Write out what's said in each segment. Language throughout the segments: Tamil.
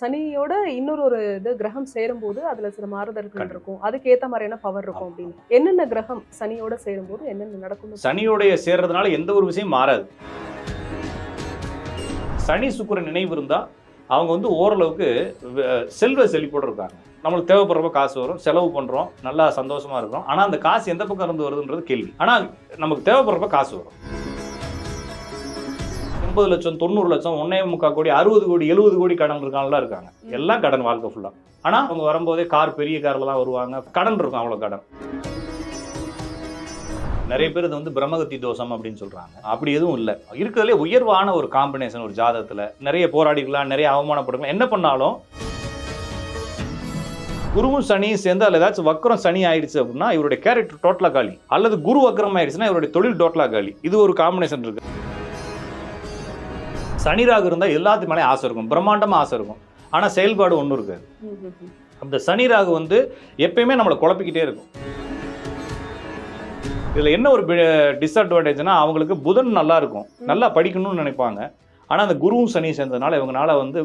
சனியோட இன்னொரு ஒரு இது கிரகம் சேரும்போது அதுல சில மாறுதல்கள். இருக்கும். அதுக்கு ஏத்த மாதிரியான பவர் இருக்கும். அப்படின்னு. என்னென்ன கிரகம் சனியோட சேரும்போது என்னென்ன நடக்கும் சனியோடைய சேர்றதுனால எந்த ஒரு விஷயம் மாறாது. சனி சுக்கிரன் நினைவு இருந்தா அவங்க வந்து ஓரளவுக்கு செல்வ செழிப்போடு இருக்காங்க. நம்மளுக்கு தேவைப்படுறப்ப காசு வரும் செலவு பண்றோம் நல்லா சந்தோஷமா இருக்கிறோம். ஆனா அந்த காசு எந்த பக்கம் இருந்து வருதுன்றது கேள்வி. ஆனா நமக்கு தேவைப்படுறப்ப காசு வரும். எண்பது லட்சம் தொண்ணூறு லட்சம் ஒன்னே முக்கால் கோடி அறுபது கோடி எழுபது கோடி கடன் இருக்காங்கலாம் இருக்காங்க. எல்லாம் கடன் வாழ்க்கை ஃபுல்லா ஆனா அவங்க வரும்போதே கார் பெரிய கார்ல தான் வருவாங்க. கடன் இருக்கும் அவ்வளவு கடன். நிறைய பேர் இது வந்து பிரம்மகத்தி தோஷம் அப்படின்னு சொல்றாங்க. அப்படி எதுவும் இல்லை. இருக்கிறதுலே உயர்வான ஒரு காம்பினேஷன் ஒரு ஜாதகத்துல. நிறைய போராடிக்கலாம் நிறைய அவமானப்படுக்கலாம் என்ன பண்ணாலும் குருவும் சனியும் சேர்ந்து அதில் ஏதாச்சும் வக்கரம் சனி ஆயிடுச்சு அப்படின்னா இவருடைய கேரக்டர் டோட்டலா காலி. அல்லது குரு வக்கரம் ஆயிடுச்சுன்னா இவருடைய தொழில் டோட்டலா காலி. இது ஒரு காம்பினேஷன் இருக்கு. சனி ராகு இருந்தால் எல்லாத்து மேலே ஆசை இருக்கும். பிரம்மாண்டமாக ஆசை இருக்கும். ஆனால் செயல்பாடு ஒன்றும் இருக்காது அந்த சனி ராகு வந்து எப்பயுமே நம்மளை குழப்பிக்கிட்டே இருக்கும். இதில் என்ன ஒரு டிஸ்அட்வான்டேஜ்னா அவங்களுக்கு புதன் நல்லா இருக்கும். நல்லா படிக்கணும்னு நினைப்பாங்க. ஆனால் அந்த குருவும் சனி சேர்ந்ததுனால இவங்கனால வந்து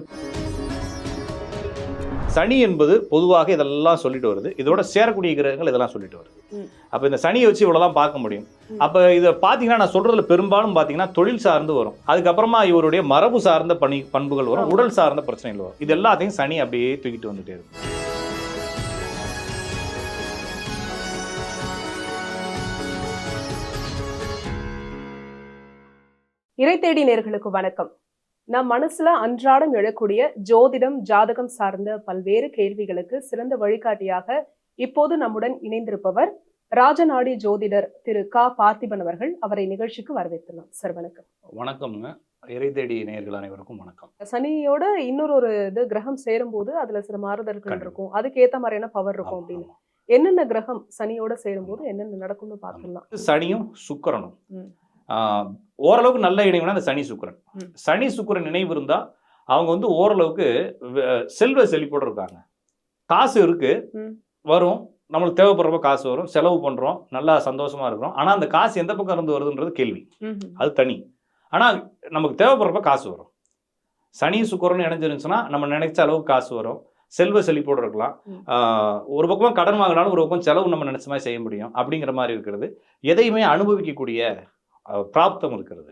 சனி என்பது பொதுவாக இதெல்லாம் சொல்லிட்டு வருது. இதோட சேரக்கூடிய கிரகங்கள் இதெல்லாம் சொல்லிட்டு வருது. அப்போ இந்த சனியை வச்சு இவ்வளோதான் பார்க்க முடியும். அப்போ இதை பார்த்தீங்கன்னா நான் சொல்றதுல பெரும்பாலும் பார்த்தீங்கன்னா தொழில் சார்ந்து வரும். அதுக்கப்புறமா இவருடைய மரபு சார்ந்த பணி பண்புகள் வரும். உடல் சார்ந்த பிரச்சனைகள் வரும். இது எல்லாத்தையும் சனி அப்படியே தூக்கிட்டு வந்துட்டே இருக்கும் இறை தேடி நேர்களுக்கு வணக்கம். நம் மனசுல அன்றாடம் எழக்கூடிய ஜோதிடம் ஜாதகம் சார்ந்த பல்வேறு கேள்விகளுக்கு சிறந்த வழிகாட்டியாக இப்போது நம்முடன் இணைந்திருப்பவர் ராஜநாடி ஜோதிடர் திரு க. பார்த்திபன் அவர்கள் அவரை நிகழ்ச்சிக்கு வரவேற்கலாம் சார் வணக்கம். வணக்கம்ங்க. இறை தேடி நேயர்கள் அனைவருக்கும் வணக்கம். சனியோட இன்னொரு ஒரு இது கிரகம் சேரும்போது அதுல சில மாறுதல்கள். இருக்கும். அதுக்கு ஏத்த மாதிரியான பவர் இருக்கும் அப்படின்னு. என்னென்ன கிரகம் சனியோட சேரும்போது என்னென்ன நடக்கும்னு பார்க்கலாம் சனியும் சுக்கிரனும். ஓரளவுக்கு நல்ல இடைவெளி அந்த சனி சுக்கிரன். சனி சுக்கிரன் நினைவு இருந்தா அவங்க வந்து ஓரளவுக்கு செல்வ செழிப்போடு இருக்காங்க. காசு இருக்கு. ம். வரும். நம்மளுக்கு தேவைப்படுறப்ப காசு வரும். செலவு பண்றோம். நல்லா சந்தோஷமா இருக்கிறோம். ஆனா அந்த காசு எந்த பக்கம் இருந்து வருதுன்றது கேள்வி. அது தனி. ஆனா நமக்கு தேவைப்படுறப்ப காசு வரும். சனி சுக்கிரன் இணைஞ்சிருந்துச்சுன்னா நம்ம நினைச்ச அளவுக்கு காசு வரும். செல்வ செழிப்போடு இருக்கலாம். ஒரு பக்கமா கடன் வாங்கினாலும் ஒரு பக்கம் செலவு நம்ம நினைச்ச மாதிரி செய்ய முடியும். அப்படிங்கிற மாதிரி இருக்கிறது. எதையுமே அனுபவிக்கக்கூடிய பிராப்தம் இருக்கிறது.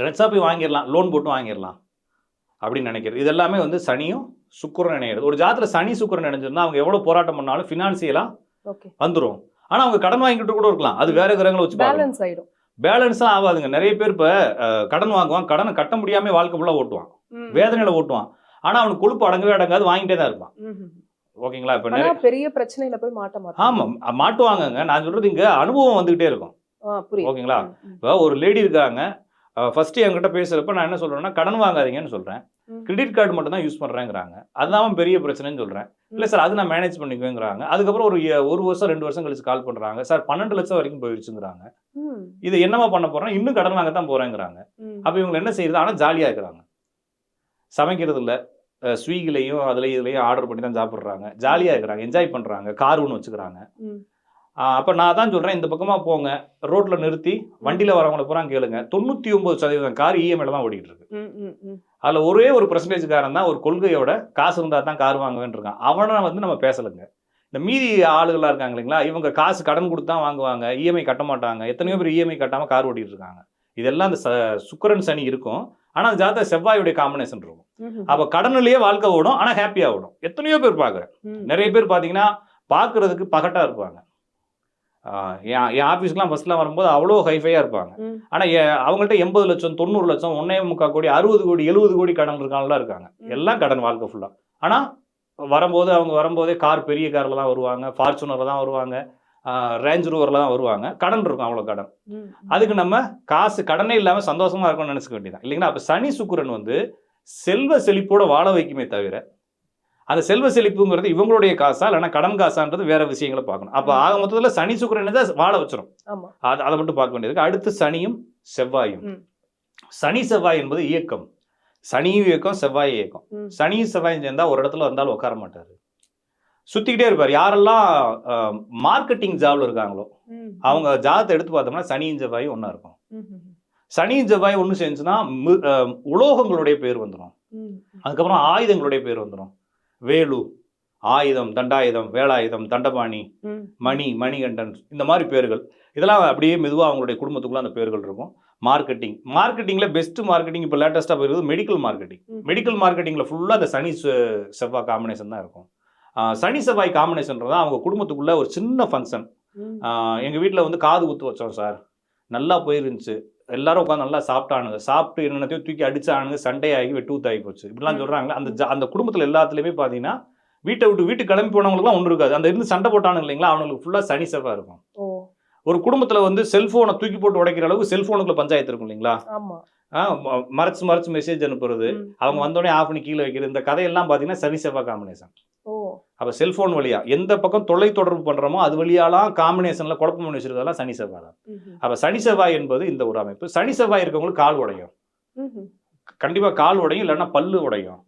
நினைச்சா போய் வாங்கிடலாம் லோன் போட்டு வாங்கிடலாம் அப்படின்னு நினைக்கிறது. இது எல்லாமே வந்து சனியும் சுக்கிரன் இணையிறது ஒரு ஜாதத்துல சனி சுக்கிரன் இணைஞ்சிருந்தா அவங்க எவ்வளவு போராட்டம் பண்ணாலும் ஃபினான்சியலா ஓகே. வந்துரும். ஆனா அவங்க கடன் வாங்கிட்டு கூட இருக்கலாம். அது வேற கிரகங்களை வச்சு பேலன்ஸ் ஆயிடும் பேலன்ஸாக ஆகாதுங்க. நிறைய பேர் இப்போ கடன் வாங்குவான் கடனை கட்ட முடியாம வாழ்க்கை ஃபுல்லாக ஓட்டுவான். வேதனையில ஓட்டுவான். ஆனா அவனுக்கு கொழுப்பு அடங்கவே அடங்காது வாங்கிட்டே தான் இருப்பான். ஓகேங்களா? இப்போ பெரிய பிரச்சனையில போய் மாட்ட மாட்டோம் ஆமா அ- மாட்டுவாங்கங்க. நான் சொல்றது இங்க அனுபவம் வந்துகிட்டே இருக்கும். ஓகேங்களா. இப்போ ஒரு லேடி இருக்காங்க. ஃபர்ஸ்ட் என்கிட்ட பேசுறப்ப நான் என்ன சொல்றேன்னா கடன் வாங்காதீங்கன்னு சொல்றேன். கிரெடிட் கார்டு மட்டும் தான் யூஸ் பண்றேங்கிறாங்க. அதுதான் பெரிய பிரச்சனைன்னு சொல்றேன். இல்ல சார் அது நான் மேனேஜ் பண்ணிக்குவேங்கிறாங்க. அதுக்கப்புறம் ஒரு ஒரு வருஷம் ரெண்டு வருஷம் கழிச்சு கால் பண்றாங்க. சார் பன்னெண்டு லட்சம் வரைக்கும் போயிடுச்சுங்கிறாங்க. இது என்னமா பண்ண போறேன் இன்னும் கடன் வாங்க தான் போறேங்கிறாங்க. அப்போ இவங்க என்ன செய்யுது? ஆனால் ஜாலியாக இருக்கிறாங்க. சமைக்கிறது இல்லை. ஸ்வீகிலையும் அதுலேயும் இதுலேயும் ஆர்டர் பண்ணி தான் சாப்பிட்றாங்க. ஜாலியாக இருக்கிறாங்க. என்ஜாய் பண்ணுறாங்க கார் ஒன்று வச்சுக்கிறாங்க. அப்போ நான் தான் சொல்கிறேன் இந்த பக்கமாக போங்க. ரோட்டில் நிறுத்தி வண்டியில் வரவங்கள பூரா கேளுங்க. தொண்ணூற்றி ஒம்பது சதவீதம் கார் இஎம்ஐல தான் ஓடிட்டு இருக்கு. அதில் ஒரே ஒரு பர்சன்டேஜ்காரன் தான் ஒரு கொள்கையோட காசு இருந்தால் தான் கார் வாங்குவேன்னு இருக்கான். அவனை வந்து நம்ம பேசலைங்க. இந்த மீதி ஆளுகளாக இருக்காங்க இல்லைங்களா இவங்க காசு கடன் கொடுத்து வாங்குவாங்க. இஎம்ஐ கட்ட மாட்டாங்க. எத்தனையோ பேர் இஎம்ஐ கட்டாமல் கார் ஓட்டிட்டு இருக்காங்க. இதெல்லாம் அந்த ச- சுக்கிரன் சனி இருக்கும். ஆனால் அந்த ஜாதக செவ்வாயுடைய காம்பினேஷன் இருக்கும். அப்போ கடனிலேயே வாழ்க்கை ஓடும் ஆனால் ஹாப்பியாக ஓடும். எத்தனையோ பேர் பார்க்குறேன். நிறைய பேர் பார்த்தீங்கன்னா பார்க்கறதுக்கு பகட்டாக இருப்பாங்க. என் ஆஃபீஸ்க்குலாம் ஃபஸ்ட்லாம் வரும்போது அவ்வளோ ஹைஃபையாக இருப்பாங்க. ஆனால் அவங்கள்ட்ட எண்பது லட்சம் தொண்ணூறு லட்சம் ஒன்னே முக்கால் கோடி அறுபது கோடி எழுபது கோடி கடன் இருக்காங்கலாம் இருக்காங்க. எல்லாம் கடன் வாழ்க்கை ஃபுல்லாக ஆனால் வரும்போது அவங்க வரும்போதே கார் பெரிய காரில் தான் வருவாங்க ஃபார்ச்சுனரில் தான் வருவாங்க ரேஞ்ச் ரோவரில் தான் வருவாங்க. கடன் இருக்கும் அவ்வளோ கடன். அதுக்கு நம்ம காசு கடனே இல்லாமல் சந்தோஷமா இருக்கணும்னு நினச்சிக்க வேண்டியதான் இல்லைங்களா? அப்போ சனி சுக்கிரன் வந்து செல்வ செழிப்போட வாழ வைக்குமே தவிர அந்த செல்வ செழிப்புங்கிறது இவங்களுடைய காசா இல்லைன்னா கடன் காசான்றது வேற விஷயங்களை பார்க்கணும். அப்போ ஆக மொத்தத்தில் சனி சுக்கிரன் தான் வாழ வச்சிரும். ஆமா. அது அதை மட்டும் பார்க்க வேண்டியது அடுத்து சனியும் செவ்வாயும். சனி செவ்வாய் என்பது இயக்கம். சனியும் இயக்கம் செவ்வாய் இயக்கம். சனியும் செவ்வாயும் சேர்ந்தா ஒரு இடத்துல வந்தாலும் உட்கார மாட்டாரு. சுத்திக்கிட்டே இருப்பார். யாரெல்லாம் மார்க்கெட்டிங் ஜாப்ல இருக்காங்களோ அவங்க ஜாதத்தை எடுத்து பார்த்தோம்னா சனியும் செவ்வாயும் ஒன்றா இருக்கும். சனியும் செவ்வாய் ஒன்று அஹ், உலோகங்களுடைய பேர் வந்துடும் அதுக்கப்புறம் ஆயுதங்களுடைய பேர் வந்துடும் வேலு ஆயுதம் தண்டாயுதம் வேலாயுதம் தண்டபாணி மணி மணிகண்டன் இந்த மாதிரி பேர்கள். இதெல்லாம் அப்படியே மெதுவாக அவங்களுடைய குடும்பத்துக்குள்ள அந்த பேர்கள் இருக்கும். மார்க்கெட்டிங். மார்க்கெட்டிங்கில் பெஸ்ட் மார்க்கெட்டிங் இப்போ லேட்டஸ்ட்டாக போயிருக்குது மெடிக்கல் மார்க்கெட்டிங். மெடிக்கல் மார்க்கெட்டிங்கில் ஃபுல்லாக அந்த சனி செவ்வாய் காம்பினேஷன் தான் இருக்கும். சனி செவ்வாய் காம்பினேஷன்றது அவங்க குடும்பத்துக்குள்ள ஒரு சின்ன ஃபங்க்ஷன் எங்கள் வீட்டில் வந்து காது குத்து வச்சோம் சார். நல்லா போயிருந்துச்சு. எல்லாரும் உட்காந்து நல்லா சாப்பிட்டானுங்க. சாப்பிட்டு என்னென்னத்தையும் தூக்கி அடிச்சானுங்க. சண்டையாகி வெட்டு ஊத்தாகி போச்சு. இப்படிலாம். சொல்கிறாங்க அந்த அந்த குடும்பத்தில் எல்லாத்துலேயுமே பார்த்தீங்கன்னா வீட்டை விட்டு வீட்டுக்கு கிளம்பி போனவங்களுக்குலாம் ஒன்றும் இருக்காது. அந்த இருந்து சண்டை போட்டானுங்க இல்லைங்களா? அவங்களுக்கு ஃபுல்லாக சனி செவ்வாய் இருக்கும். ஒரு குடும்பத்தில் வந்து செல்ஃபோனை தூக்கி போட்டு உடைக்கிற அளவுக்கு செல்ஃபோனுக்குள்ள பஞ்சாயத்து இருக்கும் இல்லைங்களா? மறைச்சு மறைச்சு மெசேஜ் அனுப்புறது. அவங்க வந்தோடனே ஆஃப் பண்ணி கீழே வைக்கிறது. இந்த கதையெல்லாம் பார்த்தீங்கன்னா சனி செவ்வாய் காம்பினேஷன் அப்போ செல்ஃபோன் வழியா எந்த பக்கம் தொலை தொடர்பு பண்ணுறோமோ அது வழியாலாம் காம்பினேஷனில் குழப்பம் பண்ணி வச்சிருக்கிறதெல்லாம் சனி செவ்வாய் தான். அப்போ சனி செவ்வாய் என்பது இந்த ஒரு அமைப்பு. சனி செவ்வாய் இருக்கவங்களுக்கு கால் உடையும். கண்டிப்பாக கால் உடையும் இல்லைன்னா பல்லு உடையும்.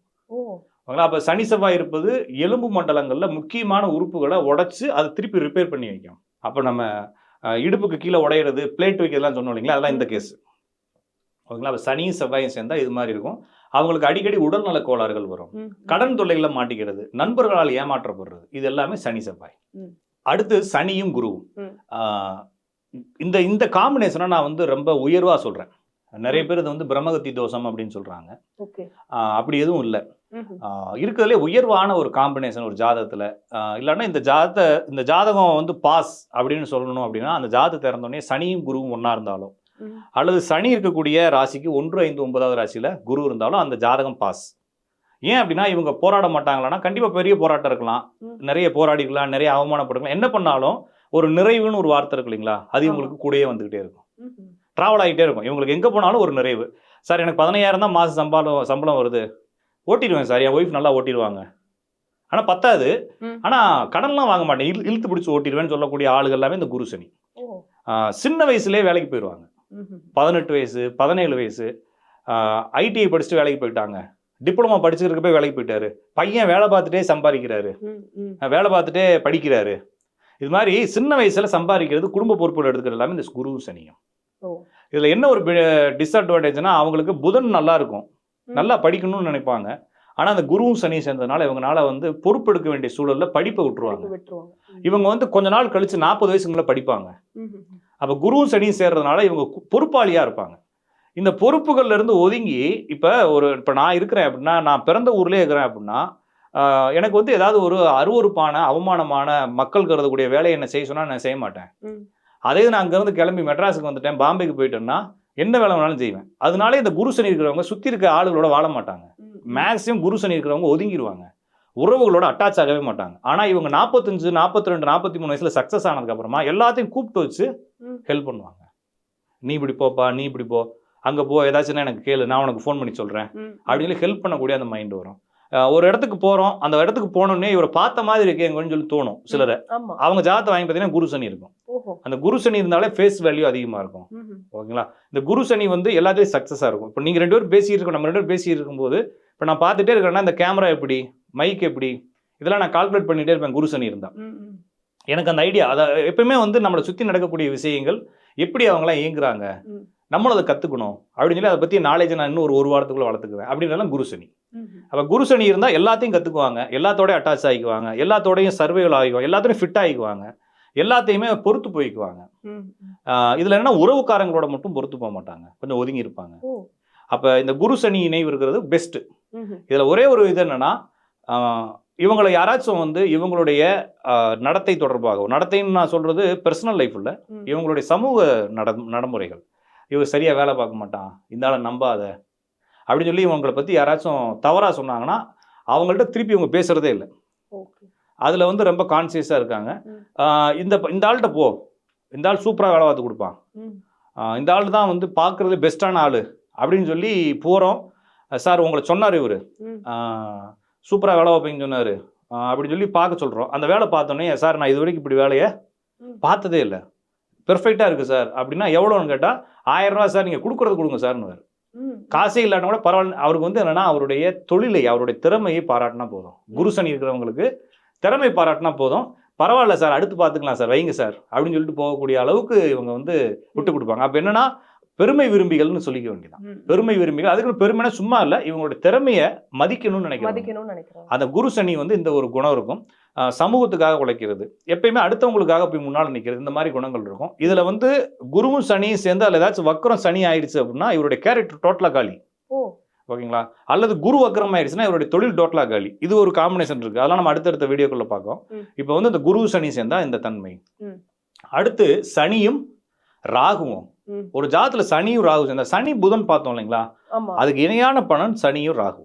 அப்போ சனி செவ்வாய் இருப்பது எலும்பு மண்டலங்களில் முக்கியமான உறுப்புகளை உடைச்சு அதை திருப்பி ரிப்பேர் பண்ணி வைக்கும். அப்போ நம்ம இடுப்புக்கு கீழே உடையிறது பிளேட் வைக்கிறதுலாம் சொன்னோம் இல்லைங்களா? அதெல்லாம் இந்த கேஸ் ஓகேங்களா? அப்போ சனியும் செவ்வாயும் சேர்ந்தா இது மாதிரி இருக்கும். அவங்களுக்கு அடிக்கடி உடல்நல கோளாறுகள் வரும். கடன் தொல்லைகளை மாட்டிக்கிறது நண்பர்களால் ஏமாற்றப்படுறது இது எல்லாமே சனி செவ்வாய். அடுத்து சனியும் குருவும் இந்த இந்த காம்பினேஷனை நான் வந்து ரொம்ப உயர்வா சொல்றேன் நிறைய பேர் இது வந்து பிரம்மகத்தி தோஷம் அப்படின்னு ஆஹ் அப்படி எதுவும் இல்லை. இருக்கிறதுலே உயர்வான ஒரு காம்பினேஷன் ஒரு ஜாதகத்தில் இல்லைன்னா இந்த ஜாதத்தை இந்த ஜாதகம் வந்து பாஸ் அப்படின்னு சொல்லணும் அப்படின்னா அந்த ஜாதகத்தை திறந்தோடனே சனியும் குருவும் ஒன்றா இருந்தாலும். அல்லது சனி இருக்கக்கூடிய ராசிக்கு ஒன்று ஐந்து ஒன்பதாவது ராசியில் குரு இருந்தாலும் அந்த ஜாதகம் பாஸ். ஏன் அப்படின்னா இவங்க போராட மாட்டாங்களான்னா கண்டிப்பாக பெரிய போராட்டம் இருக்கலாம். நிறைய போராடிக்கலாம் நிறைய அவமானப்படுக்கலாம் என்ன பண்ணாலும் ஒரு நிறைவுன்னு ஒரு வார்த்தை இருக்கு இல்லைங்களா? அது. இவங்களுக்கு கூடயே வந்துகிட்டே இருக்கும். ட்ராவல் ஆகிட்டே இருக்கும். இவங்களுக்கு எங்கே போனாலும் ஒரு நிறைவு. சார் எனக்கு பதினையாயிரம் தான் மாதம் சம்பளம் சம்பளம் வருது. ஓட்டிடுவேன் சார். என் ஒய்ஃப் நல்லா ஓட்டிடுவாங்க. ஆனால் பத்தாது. ஆனால் கடன்லாம் வாங்க மாட்டேன். இழு இழுத்து பிடிச்சி ஓட்டிடுவேன்னு சொல்லக்கூடிய ஆளுகள் எல்லாமே இந்த குரு சனி. சின்ன வயசுலேயே வேலைக்கு போயிடுவாங்க. பதினெட்டு வயசு பதினேழு வயசு. ஐடிஐ படிச்சுட்டு வேலைக்கு போயிட்டாங்க. டிப்ளமா படிச்சுக்கிறதுக்கு போய் வேலைக்கு போயிட்டாரு. பையன் வேலை பார்த்துட்டே சம்பாதிக்கிறாரு. வேலை பார்த்துட்டே படிக்கிறாரு. இது மாதிரி சின்ன வயசுல சம்பாதிக்கிறது குடும்ப பொறுப்புகள் எடுத்துக்கிறது எல்லாமே இந்த குரு சனியும். இதுல என்ன ஒரு டிஸ்அட்வான்டேஜ்னா அவங்களுக்கு புதன் நல்லா இருக்கும். நல்லா படிக்கணும்னு நினைப்பாங்க. ஆனா அந்த குருவும் சனி சேர்ந்ததுனால இவங்கனால வந்து பொறுப்பெடுக்க வேண்டிய சூழல்ல படிப்பை விட்டுருவாங்க. இவங்க வந்து கொஞ்ச நாள் கழிச்சு நாற்பது வயசுக்குள்ள படிப்பாங்க. அப்ப குருவும் சனியும் சேர்றதுனால இவங்க கு- பொறுப்பாளியா இருப்பாங்க. இந்த பொறுப்புகள்ல இருந்து ஒதுங்கி இப்ப ஒரு இப்ப நான் இருக்கிறேன் அப்படின்னா நான் பிறந்த ஊர்லயே இருக்கிறேன் அப்படின்னா எனக்கு வந்து ஏதாவது ஒரு அருவருப்பான அவமானமான மக்கள் கருதக்கூடிய வேலையை என்ன செய்ய சொன்னா நான் செய்ய மாட்டேன். அதே நான் அங்கேருந்து கிளம்பி மெட்ராஸுக்கு வந்துட்டேன் பாம்பேக்கு போயிட்டேன்னா என்ன வேலை வேணாலும் செய்வேன். அதனால இந்த குரு சனி இருக்கிறவங்க சுத்தி இருக்க ஆளுகளோட வாழ மாட்டாங்க. மேக்ஸிமம் குரு சனி இருக்கிறவங்க ஒதுங்கிடுவாங்க உறவுகளோட அட்டாச் ஆகவே மாட்டாங்க. ஆனா இவங்க நாற்பத்தஞ்சு நாற்பத்தி ரெண்டு நாற்பத்தி மூணு வயசுல சக்சஸ் ஆனதுக்கு அப்புறமா எல்லாத்தையும் கூப்பிட்டு வச்சு. ஹெல்ப் பண்ணுவாங்க. நீ இப்படி போப்பா நீ இப்படி போ. அங்க போ ஏதாச்சும்னா எனக்கு கேளு நான் உனக்கு ஃபோன் பண்ணி சொல்றேன். அப்படின்னு ஹெல்ப் பண்ணக்கூடிய அந்த மைண்ட் வரும். ஒரு இடத்துக்கு போறோம் அந்த இடத்துக்கு போனோடனே இவரை பார்த்த மாதிரி இருக்கே எங்கன்னு சொல்லி தோணும் சிலரை. அவங்க ஜாதத்தை வாங்கி பார்த்தீங்கன்னா குரு சனி இருக்கும். அந்த குரு சனி இருந்தாலே ஃபேஸ் வேல்யூ அதிகமா இருக்கும். ஓகேங்களா? இந்த குரு சனி வந்து எல்லாத்தையும் சக்ஸஸாக இருக்கும். இப்போ நீங்கள் ரெண்டு பேரும் பேசிட்டு இருக்கோம் நம்ம ரெண்டு பேரும் பேசிட்டு இருக்கும்போது இப்போ நான் பார்த்துட்டே இருக்கிறேன்னா இந்த கேமரா எப்படி? மைக் எப்படி? இதெல்லாம் நான் கால்குலேட் பண்ணிட்டே இருப்பேன். குரு சனி இருந்தால். எனக்கு அந்த ஐடியா அதை எப்பவுமே வந்து நம்மளை சுற்றி நடக்கக்கூடிய விஷயங்கள் எப்படி அவங்களாம் இயங்குறாங்க. நம்மளும் அதை கற்றுக்கணும் அப்படின்னு சொல்லி அதை பற்றி நாலேஜை நான் இன்னும் ஒரு ஒரு வாரத்துக்குள்ள வளர்த்துக்குவேன். அப்படின்றலாம் குரு சனி. அப்போ குரு சனி இருந்தால் எல்லாத்தையும் கற்றுக்குவாங்க எல்லாத்தோடய அட்டாச் ஆகிக்குவாங்க. எல்லாத்தோடையும் சர்வைவல் ஆகிக்குவாங்க. எல்லாத்தோடையும் ஃபிட் ஆகிக்குவாங்க. எல்லாத்தையுமே பொறுத்து போய்க்குவாங்க. இதுல என்ன உறவுக்காரங்களோட மட்டும் பொறுத்து போக மாட்டாங்க. கொஞ்சம் ஒதுங்கி இருப்பாங்க. அப்ப இந்த குரு சனி இணைவு இருக்கிறது பெஸ்ட் ம், ம். இதுல ஒரே ஒரு இது என்னன்னா இவங்களை யாராச்சும் வந்து இவங்களுடைய நடத்தை தொடர்பாக நடத்தைன்னு நான் சொல்றது பர்சனல் லைஃப் இல்ல. இவங்களுடைய சமூக நட நடைமுறைகள். இவங்க சரியா வேலை பார்க்க மாட்டான். இந்த ஆளை நம்பாத. அப்படின்னு சொல்லி இவங்களை பத்தி யாராச்சும் தவறா சொன்னாங்கன்னா அவங்கள்ட்ட திருப்பி இவங்க பேசுறதே இல்லை. அதுல வந்து ரொம்ப கான்சியஸா இருக்காங்க. இந்த இந்த ஆள்கிட்ட போ. இந்த ஆள் சூப்பரா வேலை பார்த்து கொடுப்பான். இந்த ஆள் தான் வந்து பார்க்குறது பெஸ்ட்டான ஆள். அப்படின்னு சொல்லி போகிறோம் சார் உங்களை சொன்னார் இவர். சூப்பராக வேலை வைப்பீங்கன்னு சொன்னார். அப்படின்னு சொல்லி பார்க்க சொல்கிறோம் அந்த வேலை பார்த்தோன்னே சார் நான் இது வரைக்கும் இப்படி வேலையை. பார்த்ததே இல்லை. பெர்ஃபெக்டாக இருக்குது சார். அப்படின்னா எவ்வளோன்னு கேட்டால் ஆயிரம் ரூபா சார் நீங்கள் கொடுக்குறது கொடுங்க சார்னு. காசே இல்லாட்டா கூட பரவாயில்ல. அவருக்கு வந்து என்னன்னா அவருடைய தொழிலை அவருடைய திறமையை பாராட்டினா போதும். குரு சனி இருக்கிறவங்களுக்கு திறமை பாராட்டினா போதும். பரவாயில்ல சார் அடுத்து பார்த்துக்கலாம் சார். வைங்க சார். அப்படின்னு சொல்லிட்டு போகக்கூடிய அளவுக்கு இவங்க வந்து விட்டு கொடுப்பாங்க. அப்போ என்னன்னா பெருமை விரும்பிகள்னு சொல்லிக்க வேண்டியதான். பெருமை விரும்பிகள் அதுக்கு பெருமைனா சும்மா இல்ல இவங்களுடைய திறமையை மதிக்கணும்னு நினைக்கிறேன் அந்த குரு சனி வந்து இந்த ஒரு குணம் இருக்கும். சமூகத்துக்காக உழைக்கிறது. எப்பயுமே அடுத்தவங்களுக்காக போய் முன்னால் நிற்கிறது இந்த மாதிரி குணங்கள் இருக்கும். இதுல வந்து குருவும் சனியும் சேர்ந்து அதில் ஏதாச்சும் வக்கரம் சனி ஆயிடுச்சு அப்படின்னா இவருடைய கேரக்டர் டோட்டலா காலி. ஓகேங்களா? அல்லது குரு வக்கரம் ஆயிடுச்சுன்னா இவருடைய தொழில் டோட்டலா காலி. இது ஒரு காம்பினேஷன் இருக்கு. அதெல்லாம் நம்ம அடுத்தடுத்த வீடியோக்குள்ள பார்க்கோம். இப்போ வந்து இந்த குரு சனி சேர்ந்தா இந்த தன்மை. அடுத்து சனியும் ராகுவும். ஒரு ஜாதத்துல சனியும் ராகு சேர்ந்தா சனி புதன் பார்த்தோம் இல்லைங்களா? அதுக்கு இணையான பலன் சனியும் ராகு.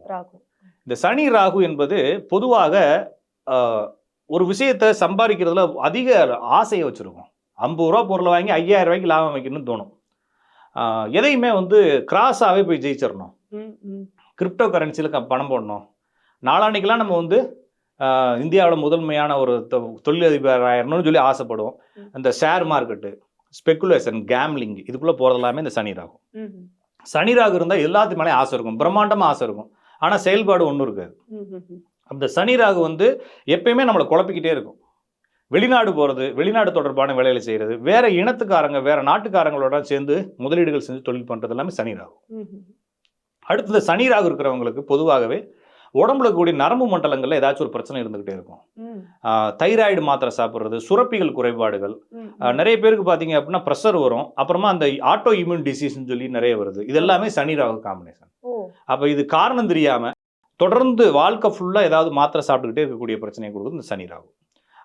இந்த சனி ராகு என்பது பொதுவாக ஒரு விஷயத்தை சம்பாதிக்கிறதுல அதிக ஆசையை வச்சுருக்கும். ஐம்பது ரூபா பொருளை வாங்கி ஐயாயிரம் ரூபாய்க்கு லாபம் வைக்கணும்னு தோணும். எதையுமே வந்து கிராஸாகவே போய் ஜெயிச்சிடணும். கிரிப்டோ கரன்சியில் பணம் போடணும். நாளான்னைக்கெல்லாம் நம்ம வந்து இந்தியாவில் முதன்மையான ஒரு தொழிலதிபர் ஆயிரணும்னு சொல்லி ஆசைப்படுவோம். இந்த ஷேர் மார்க்கெட்டு. ஸ்பெக்குலேஷன் கேம்லிங் இதுக்குள்ளே போகிறது எல்லாமே இந்த சனி ராகு ம், ம். சனி ராகு இருந்தால் எல்லாத்து மேலே ஆசை இருக்கும் பிரம்மாண்டமாக ஆசை இருக்கும் ஆனால் செயல்பாடு ஒன்றும் இருக்காது. அந்த சனி ராகு வந்து எப்பயுமே நம்மளை குழப்பிக்கிட்டே இருக்கும் வெளிநாடு போகிறது வெளிநாடு தொடர்பான வேலைகளை செய்கிறது வேற இனத்துக்காரங்க வேற நாட்டுக்காரங்களோட சேர்ந்து முதலீடுகள் செஞ்சு தொழில் பண்ணுறது எல்லாமே சனி ராகு. அடுத்தது சனி ராகு இருக்கிறவங்களுக்கு பொதுவாகவே உடம்புல கூடிய நரம்பு மண்டலங்களில் ஏதாச்சும் ஒரு பிரச்சனை இருந்துகிட்டே இருக்கும். தைராய்டு மாத்திரை சாப்பிட்றது சுரப்பிகள் குறைபாடுகள். நிறைய பேருக்கு பார்த்தீங்க அப்படின்னா ப்ரெஷர் வரும். அப்புறமா அந்த ஆட்டோ இம்யூன் டிசீஸ்னு சொல்லி நிறைய வருது. இது எல்லாமே சனி ராகு காம்பினேஷன் அப்போ இது காரணம் தெரியாம தொடர்ந்து வாழ்க்கை ஃபுல்லாக ஏதாவது மாத்திரை சாப்பிட்டுக்கிட்டே இருக்கக்கூடிய பிரச்சனையை கொடுக்குது இந்த சனி ராகு.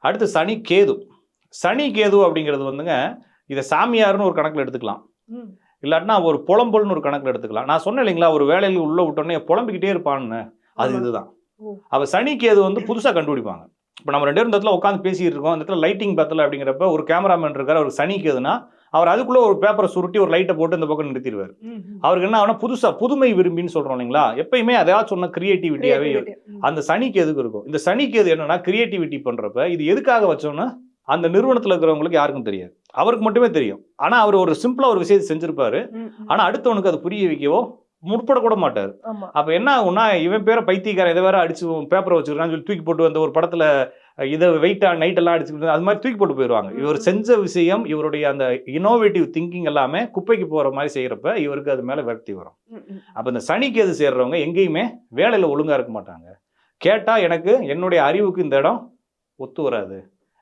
அடுத்து சனி கேது. சனி கேது அப்படிங்கிறது வந்துங்க இதை சாமியார்னு ஒரு கணக்கில் எடுத்துக்கலாம். இல்லாட்டினா ஒரு புலம்பல்னு ஒரு கணக்கில் எடுத்துக்கலாம். நான் சொன்னேன் இல்லைங்களா ஒரு வேலையில் உள்ள விட்டோன்னே புலம்பிக்கிட்டே இருப்பான்னு. அது. இதுதான். அப்போ சனி கேது வந்து புதுசாக கண்டுபிடிப்பாங்க இப்போ நம்ம ரெண்டு இடத்துல உட்காந்து பேசிட்டு இருக்கோம் இந்த இடத்துல லைட்டிங் பத்தல அப்படிங்கிறப்ப ஒரு கேமராமேன் இருக்காரு அவர் சனி கேதுனா அவர் அதுக்குள்ள ஒரு பேப்பரை சுருட்டி ஒரு லைட்டை போட்டு இந்த பக்கம் நிறுத்திடுவார். அவருக்கு என்ன ஆகுனா புதுசா புதுமை விரும்பின்னு சொல்றோம் இல்லைங்களா எப்பயுமே அதையாச்சும் சொன்ன கிரியேட்டிவிட்டியாவே. அந்த சனிக்கு எதுக்கு இருக்கும் இந்த சனிக்கு எது என்னன்னா கிரியேட்டிவிட்டி பண்றப்ப இது எதுக்காக வச்சோம்னா அந்த நிறுவனத்துல இருக்கிறவங்களுக்கு யாருக்கும் தெரியாது அவருக்கு மட்டுமே தெரியும் ஆனா அவர் ஒரு சிம்பிளா ஒரு விஷயத்தை செஞ்சிருப்பாரு. ஆனா அடுத்தவனுக்கு அது புரிய வைக்கவோ முற்பட கூட மாட்டார் அப்ப என்ன ஆகும்னா இவன் பேரை பைத்தியக்காரன் இதை வேற அடிச்சு பேப்பரை வச்சுக்கிறான்னு சொல்லி தூக்கி போட்டு வந்த ஒரு படத்துல இதை வெயிட்டா நைட் எல்லாம் அடிச்சுக்கிட்டு அது மாதிரி தூக்கி போட்டு போயிடுவாங்க. இவர் செஞ்ச விஷயம் இவருடைய அந்த இனோவேட்டிவ் திங்கிங் எல்லாமே குப்பைக்கு போற மாதிரி செய்யறப்ப இவருக்கு அது மேல விரக்தி வரும். அப்ப இந்த சனிக்கு எது சேர்றவங்க எங்கேயுமே வேலையில ஒழுங்கா இருக்க மாட்டாங்க. கேட்டா எனக்கு என்னுடைய அறிவுக்கு இந்த இடம் ஒத்து வராது.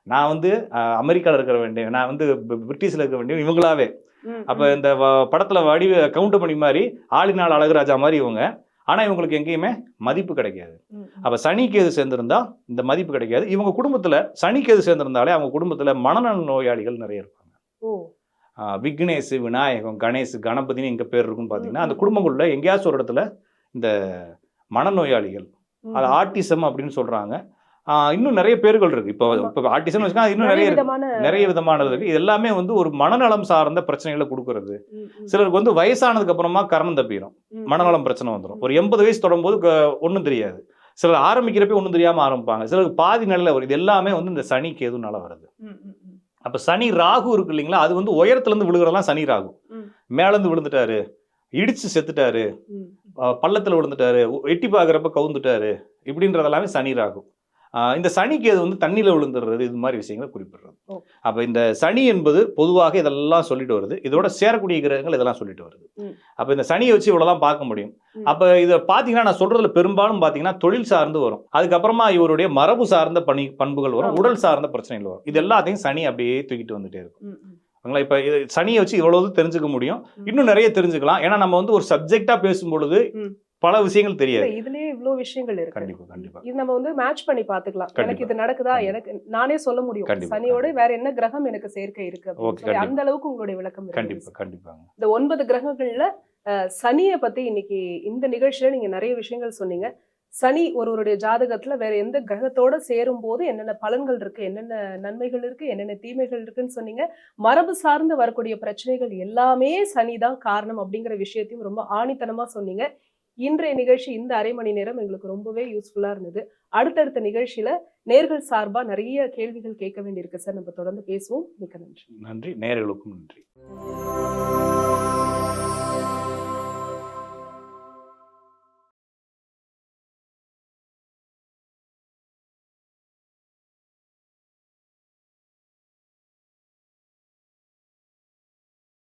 நான் வந்து அஹ், அமெரிக்கால இருக்க வேண்டிய நான் வந்து பிரிட்டிஷ்ல இருக்க வேண்டிய இவங்களாவே. அப்ப இந்த படத்துல வடிவ கவுண்ட் பண்ணி மாதிரி ஆளினால் அழகுராஜா மாதிரி இவங்க. ஆனா இவங்களுக்கு எங்கேயுமே மதிப்பு கிடைக்காது. அப்ப சனிக்கு எது சேர்ந்திருந்தா இந்த மதிப்பு கிடைக்காது. இவங்க குடும்பத்துல சனிக்கு எது சேர்ந்திருந்தாலே அவங்க குடும்பத்துல மனநல நோயாளிகள் நிறைய இருப்பாங்க. விக்னேஷ் விநாயகம் கணேஷ் கணபதினு எங்க பேர் இருக்குன்னு பாத்தீங்கன்னா அந்த. குடும்பங்களுள்ள எங்கேயாச்சும் ஒரு இடத்துல இந்த மனநோயாளிகள். அது ஆட்டிசம் அப்படின்னு சொல்றாங்க. இன்னும் நிறைய பேர்கள் இருக்கு. இப்போ. இப்போ ஆட்டிசம் வச்சுக்கா இன்னும் நிறைய நிறைய விதமானது இருக்கு. இது எல்லாமே வந்து ஒரு மனநலம் சார்ந்த பிரச்சனைகளை கொடுக்கறது. சிலருக்கு வந்து வயசானதுக்கு அப்புறமா கரணம் தப்பிடும் மனநலம் பிரச்சனை வந்துடும் ஒரு எண்பது வயசு தொடும்போது ஒன்றும் தெரியாது. சிலர் ஆரம்பிக்கிறப்ப ஒன்றும் தெரியாம ஆரம்பிப்பாங்க. சிலருக்கு பாதி நிலையில வரும். இது எல்லாமே வந்து இந்த சனி கேதுனால வருது. அப்ப சனி ராகு இருக்கு இல்லைங்களா? அது வந்து உயரத்துல இருந்து விழுகிறதெல்லாம் சனி ராகு. ம். மேல இருந்து விழுந்துட்டாரு. இடிச்சு செத்துட்டாரு. பள்ளத்துல விழுந்துட்டாரு. எட்டி பார்க்குறப்ப கவுந்துட்டாரு. இப்படின்றதெல்லாமே சனி ராகு. இந்த சனிக்கு அது வந்து தண்ணியில விழுந்துடுறது இது மாதிரி விஷயங்களை குறிப்பிடுறது. அப்ப இந்த சனி என்பது பொதுவாக இதெல்லாம் சொல்லிட்டு வருது இதோட சேரக்கூடிய கிரகங்கள் இதெல்லாம் சொல்லிட்டு வருது. அப்ப இந்த சனியை வச்சு இவ்வளவுதான் பார்க்க முடியும். அப்ப இதை பாத்தீங்கன்னா நான் சொல்றதுல பெரும்பாலும் பாத்தீங்கன்னா தொழில் சார்ந்து வரும் அதுக்கப்புறமா இவருடைய மரபு சார்ந்த பணி பண்புகள் வரும். உடல் சார்ந்த பிரச்சனைகள் வரும் இது எல்லாத்தையும் சனி அப்படியே தூக்கிட்டு வந்துட்டே இருக்கும். ஓகேங்களா இப்ப இது சனியை வச்சு இவ்வளவு தெரிஞ்சுக்க முடியும். இன்னும் நிறைய தெரிஞ்சுக்கலாம் ஏன்னா நம்ம வந்து ஒரு சப்ஜெக்டா பேசும் பொழுது ம். பல விஷயங்கள் தெரியாது. இதுலயே இவ்ளோ விஷயங்கள் இருக்கு. கண்டிப்பா கண்டிப்பா. இது நம்ம வந்து மேட்ச் பண்ணி பாத்துக்கலாம் எனக்கு. இது நடக்குதா. எனக்கு நானே சொல்ல முடியும். சனியோட. வேற என்ன கிரகம் எனக்கு சேர்க்கை இருக்கு. அந்த அளவுக்கு உங்களுடைய விளக்கம் இருக்கு. கண்டிப்பா கண்டிப்பாங்க. இந்த ஒன்பது கிரகங்கள்ல சனியை பத்தி இன்னைக்கு இந்த நிகழ்ச்சியில நீங்க நிறைய விஷயங்கள் சொன்னீங்க. சனி ஒருவருடைய ஜாதகத்துல வேற எந்த கிரகத்தோட சேரும் போது என்னென்ன பலன்கள் இருக்கு என்னென்ன நன்மைகள் இருக்கு என்னென்ன தீமைகள் இருக்குன்னு சொன்னீங்க. மரபு சார்ந்து வரக்கூடிய பிரச்சனைகள் எல்லாமே சனி தான் காரணம் அப்படிங்கிற விஷயத்தையும் ரொம்ப ஆணித்தனமா சொன்னீங்க. இன்றைய நிகழ்ச்சி இந்த அரை மணி நேரம் எங்களுக்கு ரொம்பவே யூஸ்ஃபுல்லா இருந்தது. அடுத்தடுத்த நிகழ்ச்சியில நேர்கள் சார்பா நிறைய கேள்விகள் கேட்க வேண்டியிருக்கு சார். நம்ம தொடர்ந்து பேசுவோம். மிக்க நன்றி. நன்றி. நேர்களுக்கும் நன்றி.